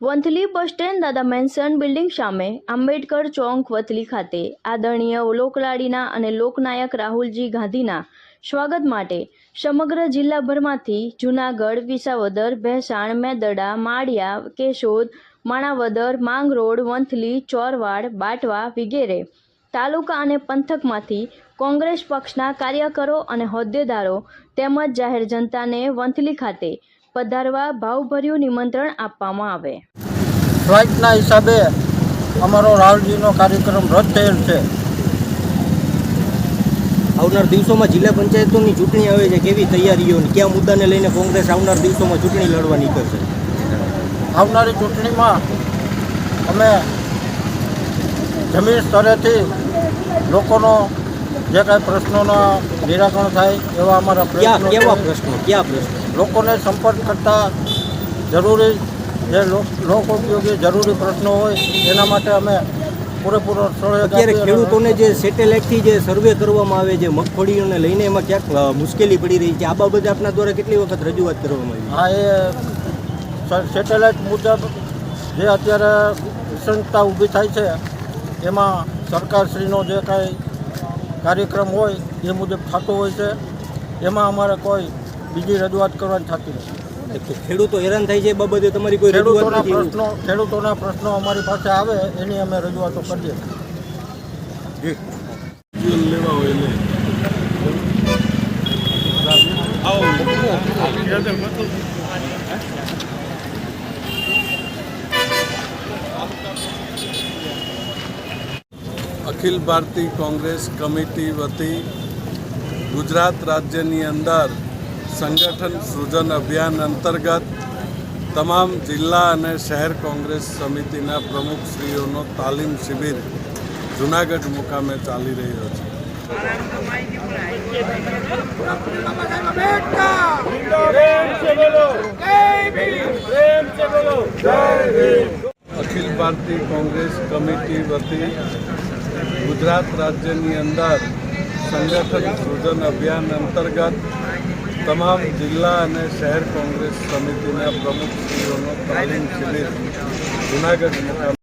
Vanthali bus stand Dada mansion building સામે આંબેડકર ચોક વથલી ખાતે આદરણીય લોકલાડીના અને લોકનાયક રાહુલજી ગાંધીના સ્વાગત માટે સમગ્ર જિલ્લાભરમાંથી જૂનાગઢ, વિસાવદર, ભેસાણ મેદરડા માળિયા, કેશોદ, માણાવદર, માંગરોળ, વંથલી, ચોરવાડ, બાટવા વગેરે તાલુકા અને પંથકમાંથી કોંગ્રેસ પક્ષના કાર્યકરો અને હોદ્દેદારો તેમજ જાહેર જનતાને વંથલી ખાતે પધારવા ભાવભર્યું નિમંત્રણ આપવામાં આવે. ફ્લાઇટના હિસાબે અમારો રાહુલજીનો કાર્યક્રમ રદ થયેલ છે. આવનાર દિવસોમાં જિલ્લા પંચાયતોની ચૂંટણી આવે છે કેવી તૈયારીઓ અને કયા મુદ્દાને લઈને કોંગ્રેસ આવનાર દિવસોમાં ચૂંટણી લડવા નીકળશે? આવનારી ચૂંટણીમાં અમે જમીન સ્તરેથી લોકોનો જે કાંઈ પ્રશ્નોના નિરાકરણ થાય એવા અમારા કેવા પ્રશ્નો કયા પ્રશ્નો? લોકોને સંપર્ક કરતા જરૂરી જે લોક લોક ઉપયોગી જરૂરી પ્રશ્નો હોય એના માટે અમે પૂરેપૂરો અત્યારે ખેડૂતોને જે સેટેલાઇટથી જે સર્વે કરવામાં આવે છે મગફળીઓને લઈને એમાં ક્યાંક મુશ્કેલી પડી રહી છે. આ બાબતે આપના દ્વારા કેટલી વખત રજૂઆત કરવામાં આવી? હા એ સેટેલાઇટ મુજબ જે અત્યારે વિસંગતતા ઊભી થાય છે એમાં સરકારશ્રીનો જે કાંઈ કાર્યક્રમ હોય એ મુજબ થતો હોય છે. એમાં અમારે કોઈ બીજી રજૂઆત કરવાની થતી નથી. ખેડૂતો હેરાન થાય છે એ બાબતે તમારી કોઈ ખેડૂતોના પ્રશ્નો ખેડૂતોના પ્રશ્નો અમારી પાસે આવે એની અમે રજૂઆતો કરીએ. છીએ અખિલ ભારતીય કોંગ્રેસ કમિટી વતી ગુજરાત રાજ્યની અંદર સંગઠન સૃજન અભિયાન અંતર્ગત તમામ જિલ્લા અને શહેર કોંગ્રેસ સમિતિના પ્રમુખશ્રીઓનો તાલીમ શિબિર જૂનાગઢ મુકામે ચાલી રહ્યો છે. અખિલ ભારતીય કોંગ્રેસ કમિટી વતી ગુજરાત રાજ્યની અંદર સંગઠન સૃજન અભિયાન અંતર્ગત તમામ જિલ્લા અને શહેર કોંગ્રેસ સમિતિના પ્રમુખશ્રીઓનો તાલીમ શિબિર જૂનાગઢ